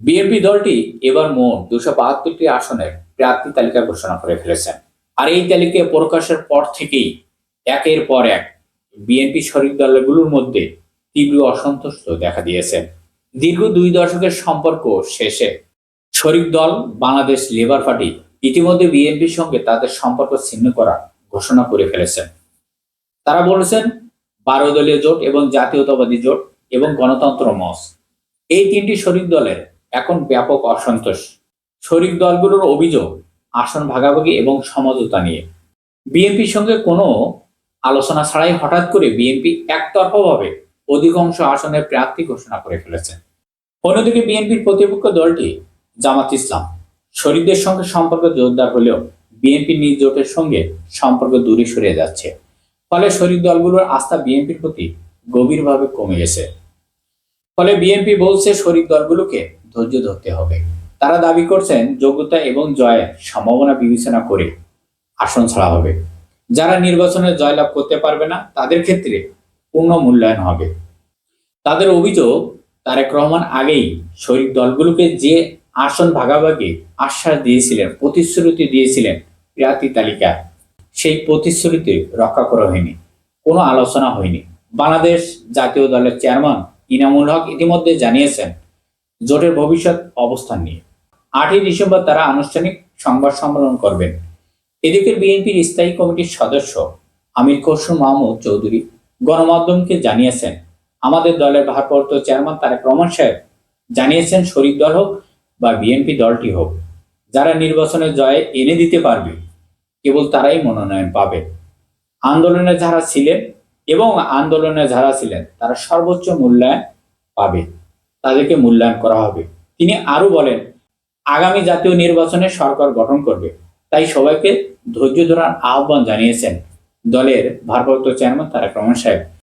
BNP দলটি এবার মোট দুশো বাহাত্তরটি আসনের প্রার্থী তালিকা ঘোষণা করে ফেলেছেন। আর এই তালিকা প্রকাশের পর থেকেই একের পর এক বিএনপি শরিক দলগুলোর মধ্যে তীব্র অসন্তোষ দেখা দিয়েছে। দীর্ঘ দুই দশকের সম্পর্ক শেষে শরিক দল বাংলাদেশ লেবার পার্টি ইতিমধ্যে বিএনপির সঙ্গে তাদের সম্পর্ক ছিন্ন করা ঘোষণা করে ফেলেছেন তারা বলেছেন, বারো দলীয় জোট এবং জাতীয়তাবাদী জোট এবং গণতন্ত্র মঞ্চ। এই তিনটি শরিক দলের এখন ব্যাপক অসন্তোষ। শরিক দলগুলোর অভিযোগ, আসন ভাগাভাগি এবং সমঝোতা নিয়ে। বিএনপির সঙ্গে কোনো আলোচনা ছাড়াই হঠাৎ করে বিএনপি একতরফাভাবে অধিকাংশ আসনের প্রার্থী ঘোষণা করে ফেলেছে। অন্যদিকে বিএনপির প্রতিপক্ষ দলটি জামাত ইসলাম। শরীরদের সঙ্গে সম্পর্ক জোরদার হলেও বিএনপি নিজ জোটের সঙ্গে সম্পর্ক দূরে সরে যাচ্ছে। ফলে শরিক দলগুলোর আস্থা বিএনপির প্রতি গভীরভাবে কমে গেছে। ফলে বিএনপি বলছে শরিক দলগুলোকে ধৈর্য ধরতে হবে। তারা দাবি করছেন যোগ্যতা এবং জয়ের সম্ভাবনা বিবেচনা করে আসন ছাড়া হবে। যারা নির্বাচনে জয়লাভ করতে পারবে না, তাদের ক্ষেত্রে পূর্ণ মূল্যায়ন হবে। তাদের অভিযোগ, তারেক রহমান আগেই শরিক দলগুলোকে যে আসন ভাগাভাগি আশ্বাস দিয়েছিলেন, প্রতিশ্রুতি দিয়েছিলেন প্রার্থী তালিকা, সেই প্রতিশ্রুতি রক্ষা করা হয়নি। কোনো আলোচনা হয়নি। বাংলাদেশ জাতীয় দলের চেয়ারম্যান ইনামুল হক ইতিমধ্যে জানিয়েছেন জোটের ভবিষ্যৎ অবস্থান নিয়ে। আটই ডিসেম্বর তারা আনুষ্ঠানিক সংবাদ সম্মেলন করবেন। এদিকে বিএনপির স্থায়ী কমিটির সদস্য আমির খসরু মাহমুদ চৌধুরী গণমাধ্যমকে জানিয়েছেন, আমাদের দলের ভারপ্রাপ্ত চেয়ারম্যান তারেক রহমান সাহেব জানিয়েছেন, শরিক দল হোক বা বিএনপি দলটি হোক, যারা নির্বাচনে জয় এনে দিতে পারবে, কেবল তারাই মনোনয়ন পাবে। আন্দোলনে যারা ছিলেন এবং আন্দোলনে যারা ছিলেন, তারা সর্বোচ্চ মূল্যায়ন পাবে। তাদেরকে মূল্যায়ন করা হবে। তিনি আরও বলেন, আগামী জাতীয় নির্বাচনে সরকার গঠন করবে। তাই সবাইকে ধৈর্য ধরার আহ্বান জানিয়েছেন দলের ভারপ্রাপ্ত চেয়ারম্যান তারেক রহমান সাহেব।